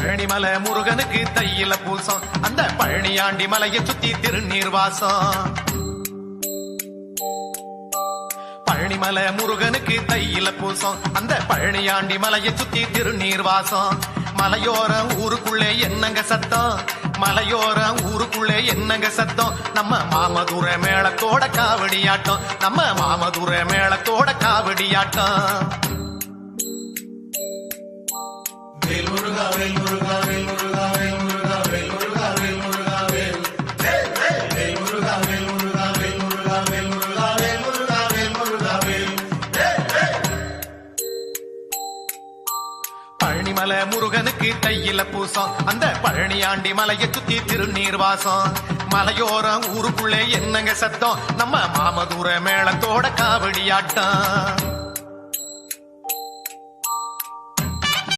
பழனிமலை முருகனுக்கு தையில பூசம். அந்த பழனியாண்டி மலையை சுத்தி திருநீர் வாசம் பழனிமலை முருகனுக்கு தையில பூசம். அந்த பழனியாண்டி மலையை சுத்தி திருநீர் வாசம் மலையோர ஊருக்குள்ளே என்னங்க சத்தம்? மலையோர ஊருக்குள்ளே என்னங்க சத்தம்? நம்ம மாமதுர மேளத்தோட காவடியாட்டம். நம்ம மாமதுர மேளத்தோட காவடியாட்டம். பழனிமலை முருகனுக்கு தையில பூசம் அந்த பழனியாண்டி மலையை சுத்தி திருநீர் வாசம் மலையோரம் ஊருக்குள்ளே என்னங்க சத்தம் நம்ம மாமதூர மேளத்தோட காவடி ஆட்டம்